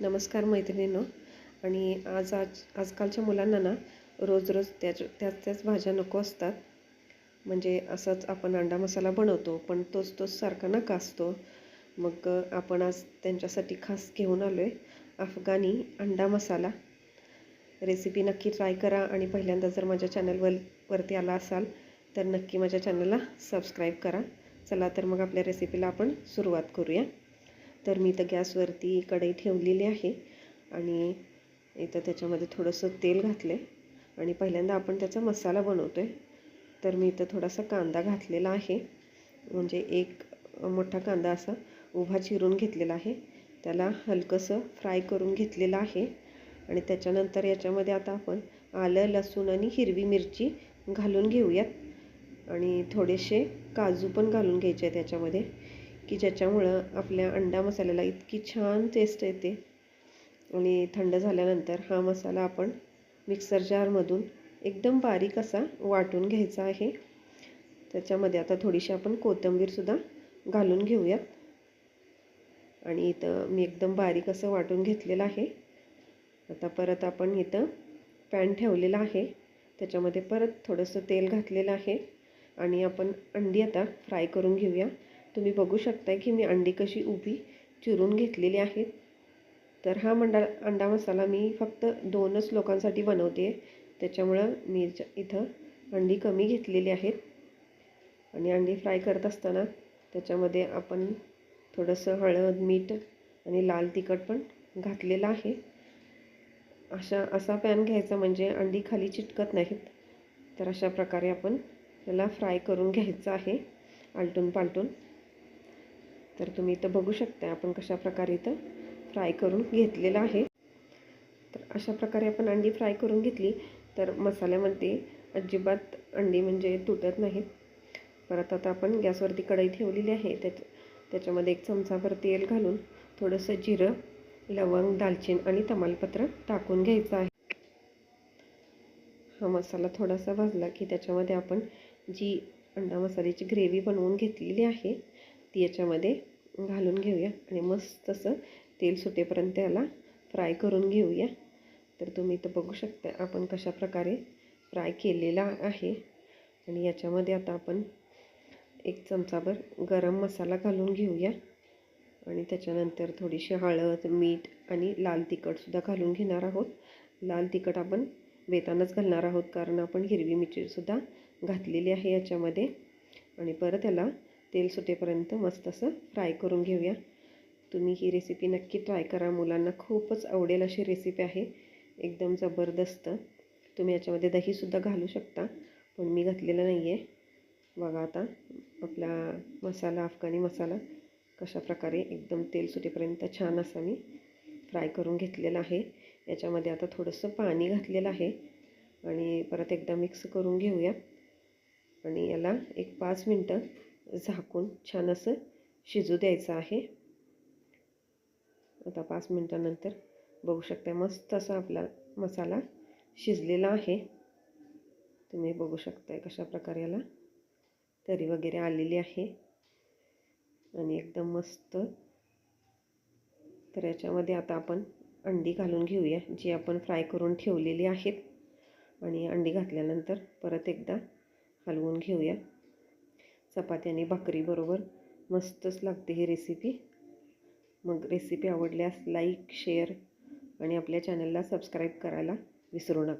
नमस्कार मैत्रिणींनो. आणि आज आज आजकालच्या मुलांना ना रोज रोज त्याच त्याच त्याच भाज्या नको असतात. म्हणजे असंच आपण अंडा मसाला बनवतो पण तोच तोच सारखा नका असतो मग आपण आज त्यांच्यासाठी खास घेऊन आलो आहे अफगाणी अंडा मसाला. रेसिपी नक्की ट्राय करा आणि पहिल्यांदा जर माझ्या चॅनलवर वरती आला असाल तर नक्की माझ्या चॅनलला सबस्क्राईब करा. चला तर मग आपल्या रेसिपीला आपण सुरुवात करूया. तर मी तर गॅसवरती कढई ठेवलेली आहे आणि इथं त्याच्यामध्ये थोडंसं तेल घातलं आहे आणि पहिल्यांदा आपण त्याचा मसाला बनवतो आहे तर मी इथं थोडासा कांदा घातलेला आहे. म्हणजे एक मोठा कांदा असा उभा चिरून घेतलेला आहे. त्याला हलकंसं फ्राय करून घेतलेलं आहे. आणि त्याच्यानंतर याच्यामध्ये आता आपण आलं लसूण आणि हिरवी मिरची घालून घेऊयात. आणि थोडेसे काजू पण घालून घ्यायचे आहेत त्याच्यामध्ये की ज्याच्यामुळं आपल्या अंडा मसाल्याला इतकी छान टेस्ट येते. आणि थंड झाल्यानंतर हा मसाला आपण मिक्सर जारमधून एकदम बारीक असा वाटून घ्यायचा आहे. त्याच्यामध्ये आता थोडीशी आपण कोथिंबीरसुद्धा घालून घेऊयात. आणि इथं मी एकदम बारीक असं वाटून घेतलेलं आहे. आता परत आपण इथं पॅन ठेवलेला आहे. त्याच्यामध्ये परत थोडंसं तेल घातलेलं आहे. आणि आपण अंडी आता फ्राय करून घेऊया. तुम्ही बघू शकताय की मी अंडी कशी उभी चिरून घेतलेली आहेत. तर हा मंडा अंडा मसाला मी फक्त दोनच लोकांसाठी बनवते. आहे त्याच्यामुळं मी इथं अंडी कमी घेतलेली आहेत. आणि अंडी फ्राय करत असताना त्याच्यामध्ये आपण थोडंसं हळद मीठ आणि लाल तिखट पण घातलेलं आहे. अशा असा पॅन घ्यायचा म्हणजे अंडी खाली चिटकत नाहीत. तर अशा प्रकारे आपण त्याला फ्राय करून घ्यायचं आहे. आलटून पालटून तर तुम्ही इथं बघू शकता आपण कशा प्रकारे इथं फ्राय करून घेतलेलं आहे. तर अशा प्रकारे आपण अंडी फ्राय करून घेतली तर मसाल्यामध्ये अजिबात अंडी म्हणजे तुटत नाहीत. परत आता आपण गॅसवरती कढई ठेवलेली आहे त्याच त्याच्यामध्ये एक चमचाभर तेल घालून थोडंसं जिरं लवंग दालचीन आणि तमालपत्र टाकून घ्यायचं आहे. हा मसाला थोडासा भाजला की त्याच्यामध्ये आपण जी अंडा मसाल्याची ग्रेव्ही बनवून घेतलेली आहे ती याच्यामध्ये घालून घेऊया. आणि मस्त असं तेल सुटेपर्यंत याला फ्राय करून घेऊया. तर तुम्ही इथं बघू शकता आपण कशा प्रकारे फ्राय केलेला आहे. आणि याच्यामध्ये आता आपण एक चमचाभर गरम मसाला घालून घेऊया. आणि त्याच्यानंतर थोडीशी हळद मीठ आणि लाल तिखटसुद्धा घालून घेणार आहोत. लाल तिखट आपण बेतानच घालणार आहोत कारण आपण हिरवी मिरचीसुद्धा घातलेली आहे याच्यामध्ये. आणि परत याला तेल सुटेपर्यंत मस्त असं फ्राय करून घेऊया. तुम्ही ही रेसिपी नक्की ट्राय करा. मुलांना खूपच आवडेल अशी रेसिपी आहे. एकदम जबरदस्त. तुम्ही याच्यामध्ये दहीसुद्धा घालू शकता पण मी घातलेलं नाही आहे बघा आता आपला मसाला अफगाणी मसाला कशा प्रकारे एकदम तेल सुटेपर्यंत छान असा मी फ्राय करून घेतलेला आहे. याच्यामध्ये आता थोडंसं पाणी घातलेलं आहे आणि परत एकदा मिक्स करून घेऊया. आणि याला एक पाच मिनटं झाकून छान असं शिजू द्यायचं आहे. आता पाच मिनटानंतर बघू शकता मस्त असा आपला मसाला शिजलेला आहे. तुम्ही बघू शकताय कशा प्रकारे याला तरी वगैरे आलेली आहे. आणि एकदम मस्त. तर याच्यामध्ये आता आपण अंडी घालून घेऊया जी आपण फ्राय करून ठेवलेली आहेत. आणि अंडी घातल्यानंतर परत एकदा हलवून घेऊया. चपाती आणि भाकरीबरोबर मस्तच लागते ही रेसिपी मग रेसिपी आवडल्यास लाईक शेअर आणि आपल्या चॅनलला सबस्क्राईब करायला विसरू नका.